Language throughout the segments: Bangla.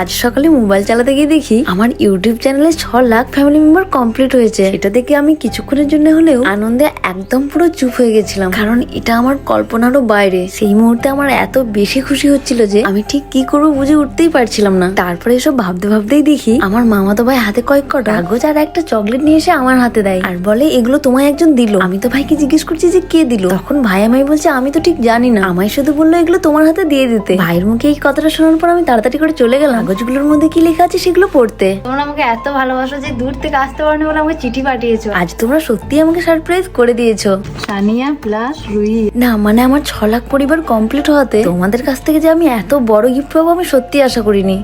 আজ সকালে মোবাইল চালাতে গিয়ে দেখি আমার ইউটিউব চ্যানেলে ছ লাখ ফ্যামিলি মেম্বার কমপ্লিট হয়েছে। এটা দেখে আমি কিছুক্ষণের জন্য হলেও আনন্দে একদম পুরো চুপ হয়ে গেছিলাম। কারণ এটা আমার কল্পনারও বাইরে। সেই মুহূর্তে আমার এত বেশি খুশি হচ্ছিল যে আমি ঠিক কি করব বুঝে উঠতেই পারছিলাম না। তারপরে এসব ভাবতে ভাবতেই দেখি আমার মামাতো ভাই হাতে কয়েক কটা কাগজ আর একটা চকলেট নিয়ে এসে আমার হাতে দেয়। আর বলে, এগুলো তোমায় একজন দিল। আমি তো ভাইকে জিজ্ঞেস করছি যে কে দিল? তখন ভাই আমায় বলছে, আমি তো ঠিক জানি না। আমায় শুধু বলল, এগুলো তোমার হাতে দিয়ে দিতে। ভাইয়ের মুখে এই কথাটা শোনার পর আমি তাড়াতাড়ি করে চলে গেলাম। কাগজগুলোর মধ্যে কি লেখা আছে সেগুলো পড়তে। তোমরা আমাকে এত ভালোবাসো যে দূর থেকে আসতে পারোনা বলে আমাকে চিঠি পাঠিয়েছো। আজ তোমরা সত্যি আমাকে সারপ্রাইজ করে দিয়েছ। সানিয়া প্লাস রুই না মানে আমার ছ লাখ পরিবার কমপ্লিট হওয়াতে তোমাদের কাছ থেকে যে আমি এত বড় গিফট পাবো আমি সত্যি আশা করিনি।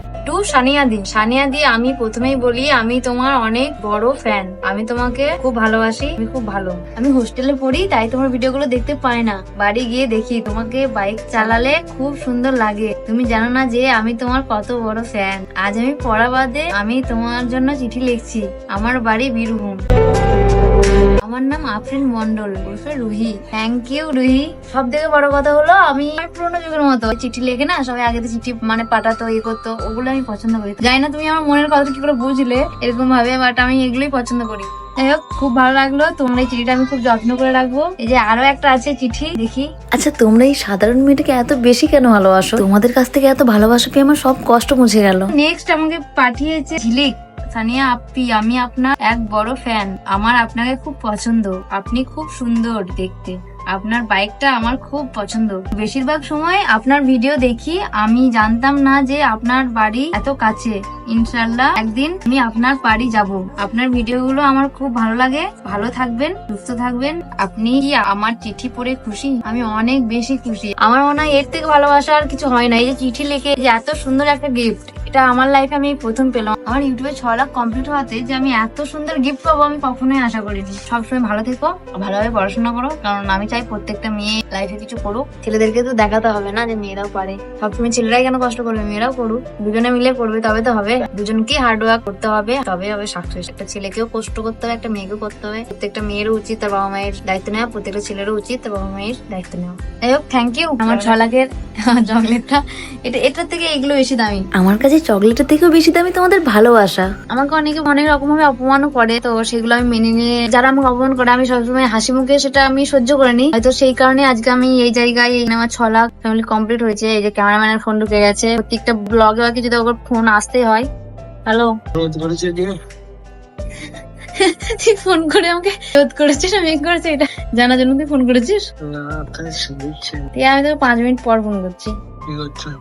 সানিয়া দি সানিয়া দি আমি প্রথমেই বলি, আমি তোমার অনেক বড় ফ্যান আমি তোমাকে খুব ভালোবাসি আমি খুব ভালো। আমি হোস্টেলে পড়ি, তাই তোমার ভিডিওগুলো দেখতে পাই না। বাড়ি গিয়ে দেখি, তোমাকে বাইক চালালে খুব সুন্দর লাগে। তুমি জানো না যে, আমি তোমার কত বড় ফ্যান আজ আমি পড়া বাদে আমি তোমার জন্য চিঠি লিখছি। আমার বাড়ি বীরভূম। আমার নাম আফরিন মন্ডল ওরফে রুহি। Thank you Ruhi. সব থেকে বড় কথা হলো আমি পুরোনো যুগের মতো চিঠি লেখে না সবাই আগে চিঠি মানে পাঠাতো ইয়ে করতো ওগুলো আমি পছন্দ করি। জানি না তুমি আমার মনের কথা কি করে বুঝলে এরকম ভাবে বাট আমি এগুলোই পছন্দ করি। যাই হোক খুব ভালো লাগল তোমার এই চিঠিটা আমি খুব যত্ন করে রাখব। এই যে আরও একটা আছে চিঠি দেখি। আচ্ছা তোমরা এই সাধারণ মেয়েটাকে এত বেশি কেন ভালোবাসো? তোমাদের কাছ থেকে এত ভালোবাসা পেয়ে আমার সব কষ্ট মুছে গেল। নেক্সট আমাকে পাঠিয়েছে ঝিলিক। সানিয়া আপ্পি আমি আপনার এক বড় ফ্যান আমার আপনাকে খুব পছন্দ। আপনি খুব সুন্দর দেখতে। আপনার বাইকটা আমার খুব পছন্দ। বেশিরভাগ সময় আপনার ভিডিও দেখি, আমি জানতাম না যে আপনার বাড়ি এত কাছে। ইনশাল্লাহ একদিন আমি আপনার বাড়ি যাব। আপনার ভিডিওগুলো আমার খুব ভালো লাগে। ভালো থাকবেন, সুস্থ থাকবেন। আপনি কি আমার চিঠি পড়ে খুশি? আমি অনেক বেশি খুশি। আমার মনে হয় এর থেকে ভালোবাসা আর কিছু হয় না। এই যে চিঠি লিখে যে এত সুন্দর একটা গিফট এটা আমার লাইফে আমি প্রথম পেলাম। আমার ইউটিউবে ছ লাখ কমপ্লিট হওয়াতে যে আমি এত সুন্দর গিফট পাবো আমি কখনোই আশা করিনি। সবসময় ভালো থেকো, ভালোভাবে পড়াশোনা করো, কারণ আমি চাই প্রত্যেকটা মেয়ে লাইফে কিছু করুক। ছেলেদেরকে তো দেখাতে হবে না যে মেয়েরাও পারে। সবসময় ছেলেরাই কেন কষ্ট করবে? মেয়েরাও করুক। দুজনে মিলে করবে, তবে তো হবে। দুজনকে হার্ড ওয়ার্ক করতে হবে, তবে হবে সাকসেস একটা ছেলেকেও কষ্ট করতে হবে, একটা মেয়েকেও করতে হবে। প্রত্যেকটা মেয়েরও উচিত তার বাবা মায়ের দায়িত্ব নেওয়া, প্রত্যেকটা ছেলেরও উচিত তার বাবা মায়ের দায়িত্ব নেওয়া। যাই হোক থ্যাংক ইউ আমার ছ লাখের চকলেটটা। এটা এটার থেকে এগুলো বেশি দামি। আমার কাছে চকলেটের থেকেও বেশি দামি তোমাদের ভালোবাসা। আমাকে অনেকে অনেক রকম ভাবে অপমানও করে তো সেগুলো আমি মেনে নিয়ে যারা আমাকে অপমান করে আমি সবসময় হাসি মুখে সেটা আমি সহ্য করে নিই। হয়তো সেই কারণে আজকে আমি এই জায়গায় এই আমার ছ লাখ ফ্যামিলি কমপ্লিট হয়েছে এই যে ক্যামেরাম্যানের ফোন ঢুকে গেছে। প্রত্যেকটা ব্লগে বা কিছু ওর ফোন আসতেই হয়। হ্যালো তুই ফোন করে আমাকে রোধ করেছিস আমি করেছি এটা? জানার জন্য তুই ফোন করেছিস? আমি তোকে পাঁচ মিনিট পর ফোন করছি।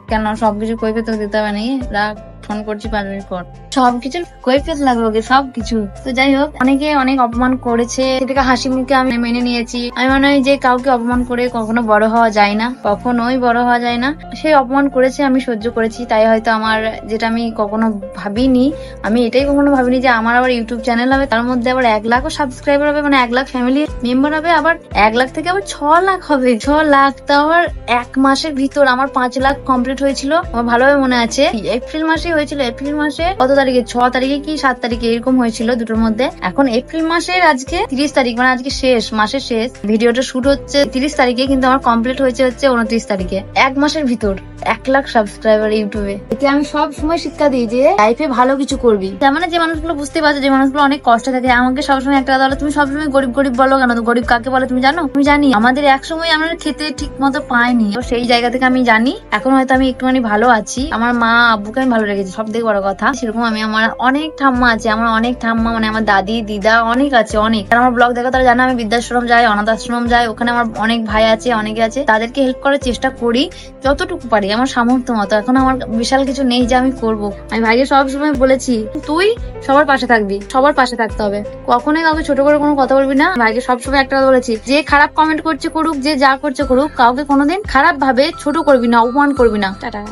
কেন সবকিছু কইবে তোকে দিতে হবে নাকি? রাখ। ফোন করছি পাঁচ মিনিট পর। সবকিছু কৈফিয়ত লাগবে ওকে, সবকিছু। তো যাই হোক, অনেকে অনেক অপমান করেছে। সেটাকে হাসি মুখে আমি মেনে নিয়েছি। আমি মনে হয় যে কাউকে অপমান করে কখনো বড় হওয়া যায় না, কখনোই বড় হওয়া যায় না। সেই অপমান করেছে, আমি সহ্য করেছি। তাই হয়তো আমার, যেটা আমি কখনো ভাবিনি, আমি এটাই কখনো ভাবিনি যে আমার আবার ইউটিউব চ্যানেল হবে। তার মধ্যে আবার এক লাখও সাবস্ক্রাইবার হবে মানে এক লাখ ফ্যামিলি মেম্বার হবে, আবার এক লাখ থেকে আবার ছ লাখ হবে। ছ লাখ তো আবার এক মাসের ভিতর, আমার পাঁচ লাখ কমপ্লিট হয়েছিল। আমার ভালোভাবে মনে আছে। এপ্রিল মাসে হয়েছিল এপ্রিল মাসে কত তারিখে? ছ তারিখে কি সাত তারিখে এরকম হয়েছিল দুটোর মধ্যে। এখন এপ্রিল মাসের আজকে তিরিশ তারিখ মানে আজকে শেষ, মাসের শেষ। ভিডিওটা শুট হচ্ছে তিরিশ তারিখে, কিন্তু আমার কমপ্লিট হয়েছে হচ্ছে উনত্রিশ তারিখে, এক মাসের ভিতর। এক লাখ সাবস্ক্রাইবার ইউটিউবে। এতে আমি সব সময় শিক্ষা দিই যে লাইফে ভালো কিছু করবি। তার মানে যে মানুষগুলো বুঝতে পারছ, যে মানুষগুলো অনেক কষ্ট থাকে, আমাকে সবসময় একটা কথা বলো, তুমি সবসময় গরিব গরিব বলো কেন? গরিব কাকে বলো তুমি জানো? তুমি জানি, আমাদের এক সময় আমরা খেতে ঠিক মতো পাইনি। তো সেই জায়গা থেকে আমি জানি, এখন হয়তো আমি একটুখানি ভালো আছি। আমার মা, আব্বুকে আমি ভালো রেখেছি, সব থেকে বড় কথা। সেরকম আমি আমার অনেক ঠাম্মা আছে, আমার অনেক ঠাম্মা মানে আমার দাদি, দিদা, অনেক আছে, অনেক। আর আমার ব্লগ দেখা, তারা জানে আমি বৃদ্ধাশ্রম যাই অনাথ আশ্রম যাই, ওখানে আমার অনেক ভাই আছে, অনেকে আছে। তাদেরকে হেল্প করার চেষ্টা করি, যতটুকু পারি। আমার সামর্থ্য মতো। এখন আমার বিশাল কিছু নেই যে আমি করব। আমি ভাইকে সব সময় বলেছি, তুই সবার পাশে থাকবি, সবার পাশে থাকতে হবে। কখনোই কাউকে ছোট করে কোনো কথা বলবি না। ভাইকে সবসময় একটা কথা বলেছি, যে খারাপ কমেন্ট করছে করুক, যে যা করছে করুক, কাউকে কোনোদিন খারাপ ভাবে ছোট করবি না, অপমান করবি না। টাটা।